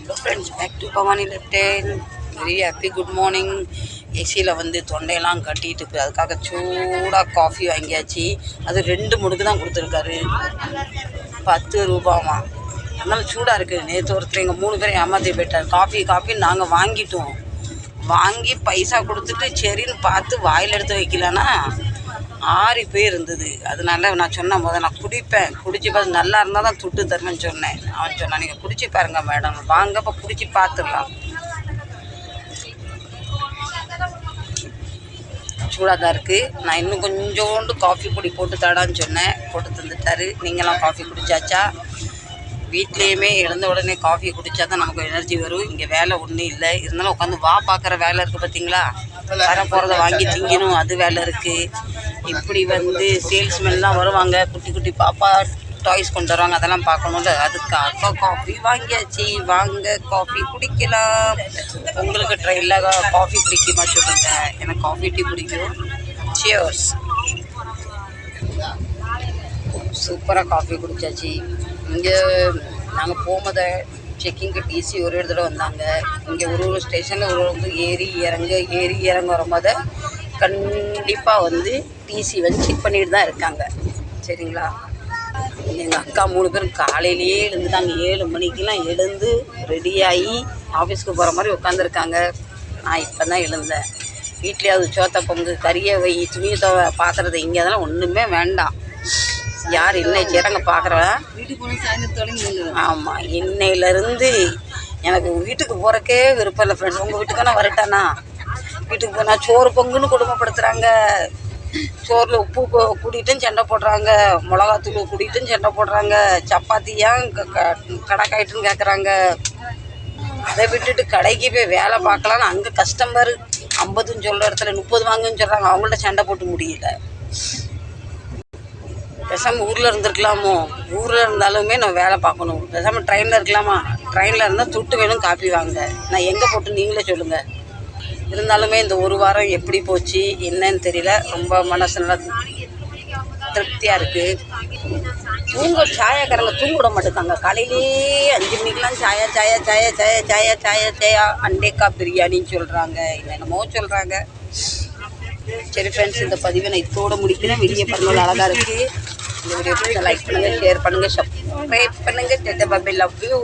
Hello friends back to Bhavani லெப்டேன் very happy good morning ஏசியில் வந்து தொண்டையெல்லாம் கட்டிட்டு இருக்கு அதுக்காக சூடாக காஃபி வாங்கியாச்சு. அது ரெண்டு முடுக்கு தான் கொடுத்துருக்காரு. பத்து ரூபாமா அதனால சூடாக இருக்குது நேற்று ஒருத்தர் எங்கள் மூணு பேரும் ஏமாற்றி போயிட்டார். காஃபி காஃபின்னு நாங்கள் வாங்கிட்டோம். வாங்கி பைசா கொடுத்துட்டு சரின்னு பார்த்து வாயில் எடுத்து வைக்கலன்னா ஆறி போய் இருந்தது அதனால நான் சொன்னேன் போது நான் குடிப்பேன். குடிச்சு பார்த்து நல்லா இருந்தால் தான் துட்டு தருவேன்னு சொன்னேன். அவன் சொன்னான் நீங்கள் குடிச்சு பாருங்க மேடம். வாங்க இப்போ குடிச்சு பார்த்துடலாம் சூடாக தான் இருக்குது நான் இன்னும் கொஞ்சோண்டு காஃபி பொடி போட்டு தடான்னு சொன்னேன். போட்டு தந்துட்டாரு. நீங்களாம் காஃபி குடித்தாச்சா வீட்லேயுமே எழுந்த உடனே காஃபி குடித்தா தான் நமக்கு எனர்ஜி வரும். இங்கே வேலை ஒன்றும் இல்லை. இருந்தாலும் உட்காந்து வா பார்க்குற வேலை இருக்குது பார்த்தீங்களா வர போகிறத வாங்கி திங்கணும். அது வேலை இருக்குது இப்படி வந்து சேல்ஸ்மென்லாம் வருவாங்க. குட்டி குட்டி பாப்பா டாய்ஸ் கொண்டு வருவாங்க. அதெல்லாம் பார்க்கணும்ல. அதுக்காக காஃபி வாங்கியாச்சு. வாங்க காஃபி குடிக்கலாம். உங்களுக்கு ட்ரெயினில் காஃபி பிடிக்குமா சொல்லுங்க. எனக்கு காஃபி டீ பிடிக்கும். சியர்ஸ் சூப்பராக காஃபி குடித்தாச்சு இங்கே நாங்கள் போகும்போது செக்கிங்க்கு டிசி ஒரு ஒரு தடவை வந்தாங்க. இங்கே ஒரு ஒரு ஸ்டேஷனில் ஒரு ஒரு ஏறி இறங்க ஏறி இறங்க வரும்போது கண்டிப்பாக வந்து டிசி வந்து செக் பண்ணிட்டு தான் இருக்காங்க. சரிங்களா? எங்கள் அக்கா மூணு பேரும் காலையிலேயே எழுந்துட்டாங்க. ஏழு மணிக்கெலாம் எழுந்து ரெடியாகி ஆஃபீஸ்க்கு போகிற மாதிரி உட்காந்துருக்காங்க நான் இப்போ தான் எழுந்தேன். வீட்லேயாவது சோத்த பொங்கு கறியை வை துணியை துவ பாத்திரத்தை இங்கே அதெல்லாம் ஒன்றுமே வேண்டாம். யார் வீட்டுக்கு போன சாயந்தரத்தோட ஆமாம் இன்னையிலேருந்து எனக்கு வீட்டுக்கு போகிறக்கே விருப்பம் இல்லை ஃப்ரெண்ட்ஸ் உங்கள் வீட்டுக்கு நான் வரட்டானா? வீட்டுக்கு போனால் சோறு பொங்குன்னு குடும்பப்படுத்துகிறாங்க சோறில் உப்பு கூ- சண்டை போடுறாங்க. மிளகாத்தூள் கூட்டிட்டும் சண்டை போடுறாங்க. சப்பாத்தி ஏன் க- க- கடைக்காயிட்டுன்னு கேட்குறாங்க அதை விட்டுட்டு கடைக்கு போய் வேலை பார்க்கலான்னு அங்கே கஸ்டமர் ஐம்பதுன்னு சொல்கிற இடத்துல முப்பது வாங்குன்னு சொல்கிறாங்க அவங்கள்ட்ட சண்டை போட்டு முடியல. பேசாமல் ஊரில் இருந்திருக்கலாமோ? ஊரில் இருந்தாலுமே நான் வேலை பார்க்கணும். பேசாமல் ட்ரெயினில் இருக்கலாமா? ட்ரெயினில் இருந்தால் துட்டு வேணும் காப்பி வாங்க. நான் எங்கே போட்டு நீங்களே சொல்லுங்கள் இருந்தாலுமே இந்த ஒரு வாரம் எப்படி போச்சு என்னன்னு தெரியல. ரொம்ப மனசு நல்லா திருப்தியாக இருக்குது தூங்க சாயாக்காரங்க தூங்க விட மாட்டேங்காங்க. காலையிலேயே அஞ்சு மணிக்கெலாம் சாயா சாயா சாயா சாயா சாயா சாயா சாயா அண்டேக்கா பிரியாணின்னு சொல்கிறாங்க என்னென்னமோ சொல்கிறாங்க சரி ஃப்ரெண்ட்ஸ் இந்த பதிவை நான் இதோட முடிக்கிறேன். வெளியே பாருங்கள் அழகாக இருக்குது இந்த வீடியோ லைக் பண்ணுங்கள் ஷேர் பண்ணுங்கள் சப்ஸ்கிரைப் பண்ணுங்கள் லவ் யூ